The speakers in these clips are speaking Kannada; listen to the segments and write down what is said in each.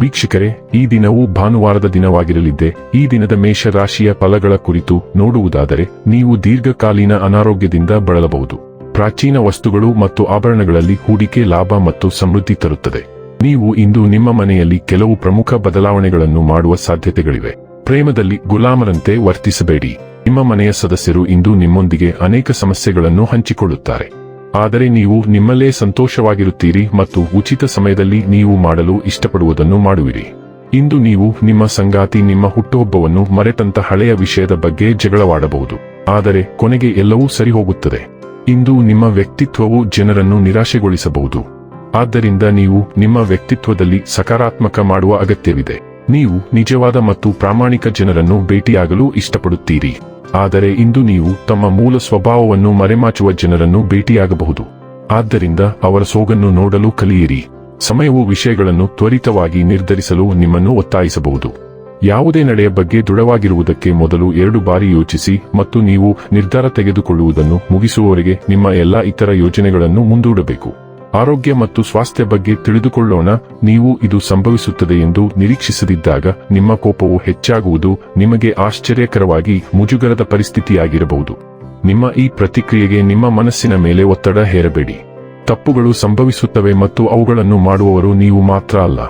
ವೀಕ್ಷಕರೇ, ಈ ದಿನವು ಭಾನುವಾರದ ದಿನವಾಗಿರಲಿದ್ದೆ. ಈ ದಿನದ ಮೇಷರಾಶಿಯ ಫಲಗಳ ಕುರಿತು ನೋಡುವುದಾದರೆ, ನೀವು ದೀರ್ಘಕಾಲೀನ ಅನಾರೋಗ್ಯದಿಂದ ಬಳಲಬಹುದು. ಪ್ರಾಚೀನ ವಸ್ತುಗಳು ಮತ್ತು ಆಭರಣಗಳಲ್ಲಿ ಹೂಡಿಕೆ ಲಾಭ ಮತ್ತು ಸಮೃದ್ಧಿ ತರುತ್ತದೆ. ನೀವು ಇಂದು ನಿಮ್ಮ ಮನೆಯಲ್ಲಿ ಕೆಲವು ಪ್ರಮುಖ ಬದಲಾವಣೆಗಳನ್ನು ಮಾಡುವ ಸಾಧ್ಯತೆಗಳಿವೆ. ಪ್ರೇಮದಲ್ಲಿ ಗುಲಾಮರಂತೆ ವರ್ತಿಸಬೇಡಿ. ನಿಮ್ಮ ಮನೆಯ ಸದಸ್ಯರು ಇಂದು ನಿಮ್ಮೊಂದಿಗೆ ಅನೇಕ ಸಮಸ್ಯೆಗಳನ್ನು ಹಂಚಿಕೊಳ್ಳುತ್ತಾರೆ. ಆದರೆ ನೀವು ನಿಮ್ಮಲ್ಲೇ ಸಂತೋಷವಾಗಿರುತ್ತೀರಿ ಮತ್ತು ಉಚಿತ ಸಮಯದಲ್ಲಿ ನೀವು ಮಾಡಲು ಇಷ್ಟಪಡುವುದನ್ನು ಮಾಡುವಿರಿ. ಇಂದು ನೀವು ನಿಮ್ಮ ಸಂಗಾತಿ ನಿಮ್ಮ ಹುಟ್ಟುಹಬ್ಬವನ್ನು ಮರೆತಂತ ಹಳೆಯ ವಿಷಯದ ಬಗ್ಗೆ ಜಗಳವಾಡಬಹುದು. ಆದರೆ ಕೊನೆಗೆ ಎಲ್ಲವೂ ಸರಿ ಹೋಗುತ್ತದೆ ಇಂದು ನಿಮ್ಮ ವ್ಯಕ್ತಿತ್ವವು ಜನರನ್ನು ನಿರಾಶೆಗೊಳಿಸಬಹುದು. ಆದ್ದರಿಂದ ನೀವು ನಿಮ್ಮ ವ್ಯಕ್ತಿತ್ವದಲ್ಲಿ ಸಕಾರಾತ್ಮಕ ಮಾಡುವ ಅಗತ್ಯವಿದೆ. ನೀವು ನಿಜವಾದ ಮತ್ತು ಪ್ರಾಮಾಣಿಕ ಜನರನ್ನು ಭೇಟಿಯಾಗಲು ಇಷ್ಟಪಡುತ್ತೀರಿ. ಆದರೆ ಇಂದು ನೀವು ತಮ್ಮ ಮೂಲ ಸ್ವಭಾವವನ್ನು ಮರೆಮಾಚುವ ಜನರನ್ನು ಭೇಟಿಯಾಗಬಹುದು. ಆದ್ದರಿಂದ ಅವರ ಸೋಗನ್ನು ನೋಡಲು ಕಲಿಯಿರಿ. ಸಮಯವು ವಿಷಯಗಳನ್ನು ತ್ವರಿತವಾಗಿ ನಿರ್ಧರಿಸಲು ನಿಮ್ಮನ್ನು ಒತ್ತಾಯಿಸಬಹುದು. ಯಾವುದೇ ನಡೆಯ ಬಗ್ಗೆ ದೃಢವಾಗಿರುವುದಕ್ಕೆ ಮೊದಲು ಎರಡು ಬಾರಿ ಯೋಚಿಸಿ ಮತ್ತು ನೀವು ನಿರ್ಧಾರ ತೆಗೆದುಕೊಳ್ಳುವುದನ್ನು ಮುಗಿಸುವವರೆಗೆ ನಿಮ್ಮ ಎಲ್ಲಾ ಇತರ ಯೋಜನೆಗಳನ್ನು ಮುಂದೂಡಬೇಕು. ಆರೋಗ್ಯ ಮತ್ತು ಸ್ವಾಸ್ಥ್ಯ ಬಗ್ಗೆ ತಿಳಿದುಕೊಳ್ಳೋಣ. ನೀವು ಇದು ಸಂಭವಿಸುತ್ತದೆ ಎಂದು ನಿರೀಕ್ಷಿಸದಿದ್ದಾಗ ನಿಮ್ಮ ಕೋಪವು ಹೆಚ್ಚಾಗುವುದು ನಿಮಗೆ ಆಶ್ಚರ್ಯಕರವಾಗಿ ಮುಜುಗರದ ಪರಿಸ್ಥಿತಿಯಾಗಿರಬಹುದು. ನಿಮ್ಮ ಈ ಪ್ರತಿಕ್ರಿಯೆಗೆ ನಿಮ್ಮ ಮನಸ್ಸಿನ ಮೇಲೆ ಒತ್ತಡ ಹೇರಬೇಡಿ. ತಪ್ಪುಗಳು ಸಂಭವಿಸುತ್ತವೆ ಮತ್ತು ಅವುಗಳನ್ನು ಮಾಡುವವರು ನೀವು ಮಾತ್ರ ಅಲ್ಲ.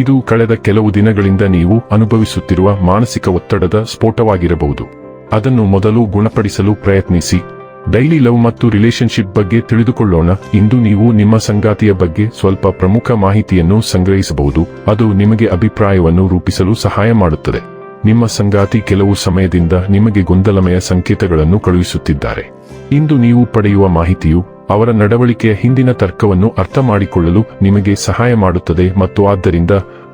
ಇದು ಕಳೆದ ಕೆಲವು ದಿನಗಳಿಂದ ನೀವು ಅನುಭವಿಸುತ್ತಿರುವ ಮಾನಸಿಕ ಒತ್ತಡದ ಸ್ಫೋಟವಾಗಿರಬಹುದು. ಅದನ್ನು ಮೊದಲು ಗುಣಪಡಿಸಲು ಪ್ರಯತ್ನಿಸಿ. ಡೈಲಿ ಲವ್ ಮತ್ತು ರಿಲೇಶನ್ಶಿಪ್ ಬಗ್ಗೆ ತಿಳಿದುಕೊಳ್ಳೋಣ. ಇಂದು ನೀವು ನಿಮ್ಮ ಸಂಗಾತಿಯ ಬಗ್ಗೆ ಸ್ವಲ್ಪ ಪ್ರಮುಖ ಮಾಹಿತಿಯನ್ನು ಸಂಗ್ರಹಿಸಬಹುದು. ಅದು ನಿಮಗೆ ಅಭಿಪ್ರಾಯವನ್ನು ರೂಪಿಸಲು ಸಹಾಯ ಮಾಡುತ್ತದೆ. ನಿಮ್ಮ ಸಂಗಾತಿ ಕೆಲವು ಸಮಯದಿಂದ ನಿಮಗೆ ಗೊಂದಲಮಯ ಸಂಕೇತಗಳನ್ನು ಕಳುಹಿಸುತ್ತಿದ್ದಾರೆ. ಇಂದು ನೀವು ಪಡೆಯುವ ಮಾಹಿತಿಯು ಅವರ ನಡವಳಿಕೆಯ ಹಿಂದಿನ ತರ್ಕವನ್ನು ಅರ್ಥ ಮಾಡಿಕೊಳ್ಳಲು ನಿಮಗೆ ಸಹಾಯ ಮಾಡುತ್ತದೆ ಮತ್ತು ಆದ್ದರಿಂದ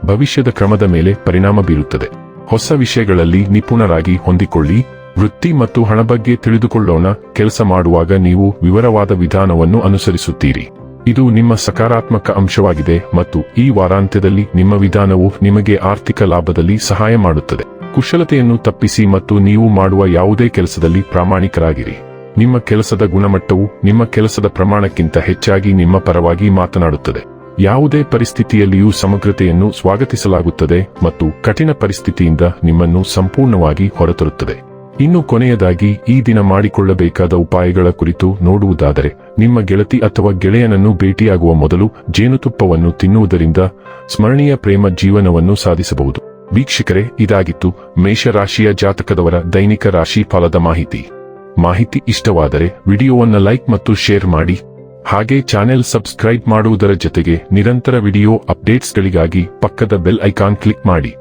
ಭವಿಷ್ಯದ ಕ್ರಮದ ಮೇಲೆ ಪರಿಣಾಮ ಬೀರುತ್ತದೆ. ಹೊಸ ವಿಷಯಗಳಲ್ಲಿ ನಿಪುಣರಾಗಿ ಹೊಂದಿಕೊಳ್ಳಿ. ವೃತ್ತಿ ಮತ್ತು ಹಣ ಬಗ್ಗೆ ತಿಳಿದುಕೊಳ್ಳೋಣ. ಕೆಲಸ ಮಾಡುವಾಗ ನೀವು ವಿವರವಾದ ವಿಧಾನವನ್ನು ಅನುಸರಿಸುತ್ತೀರಿ. ಇದು ನಿಮ್ಮ ಸಕಾರಾತ್ಮಕ ಅಂಶವಾಗಿದೆ ಮತ್ತು ಈ ವಾರಾಂತ್ಯದಲ್ಲಿ ನಿಮ್ಮ ವಿಧಾನವು ನಿಮಗೆ ಆರ್ಥಿಕ ಲಾಭದಲ್ಲಿ ಸಹಾಯ ಮಾಡುತ್ತದೆ. ಕುಶಲತೆಯನ್ನು ತಪ್ಪಿಸಿ ಮತ್ತು ನೀವು ಮಾಡುವ ಯಾವುದೇ ಕೆಲಸದಲ್ಲಿ ಪ್ರಾಮಾಣಿಕರಾಗಿರಿ. ನಿಮ್ಮ ಕೆಲಸದ ಗುಣಮಟ್ಟವು ನಿಮ್ಮ ಕೆಲಸದ ಪ್ರಮಾಣಕ್ಕಿಂತ ಹೆಚ್ಚಾಗಿ ನಿಮ್ಮ ಪರವಾಗಿ ಮಾತನಾಡುತ್ತದೆ. ಯಾವುದೇ ಪರಿಸ್ಥಿತಿಯಲ್ಲಿಯೂ ಸಮಗ್ರತೆಯನ್ನು ಸ್ವಾಗತಿಸಲಾಗುತ್ತದೆ ಮತ್ತು ಕಠಿಣ ಪರಿಸ್ಥಿತಿಯಿಂದ ನಿಮ್ಮನ್ನು ಸಂಪೂರ್ಣವಾಗಿ ಹೊರತರುತ್ತದೆ. ಇನ್ನು ಕೊನೆಯದಾಗಿ ಈ ದಿನ ಮಾಡಿಕೊಳ್ಳಬೇಕಾದ ಉಪಾಯಗಳ ಕುರಿತು ನೋಡುವುದಾದರೆ, ನಿಮ್ಮ ಗೆಳತಿ ಅಥವಾ ಗೆಳೆಯನನ್ನು ಭೇಟಿಯಾಗುವ ಮೊದಲು ಜೇನುತುಪ್ಪವನ್ನು ತಿನ್ನುವುದರಿಂದ ಸ್ಮರಣೀಯ ಪ್ರೇಮ ಜೀವನವನ್ನು ಸಾಧಿಸಬಹುದು. ವೀಕ್ಷಕರೇ, ಇದಾಗಿತ್ತು ಮೇಷರಾಶಿಯ ಜಾತಕದವರ ದೈನಿಕ ರಾಶಿ ಫಲದ ಮಾಹಿತಿ. ಮಾಹಿತಿ ಇಷ್ಟವಾದರೆ ವಿಡಿಯೋವನ್ನು ಲೈಕ್ ಮತ್ತು ಶೇರ್ ಮಾಡಿ. ಹಾಗೆ ಚಾನೆಲ್ ಸಬ್ಸ್ಕ್ರೈಬ್ ಮಾಡುವುದರ ಜೊತೆಗೆ ನಿರಂತರ ವಿಡಿಯೋ ಅಪ್ಡೇಟ್ಸ್ಗಳಿಗಾಗಿ ಪಕ್ಕದ ಬೆಲ್ ಐಕಾನ್ ಕ್ಲಿಕ್ ಮಾಡಿ.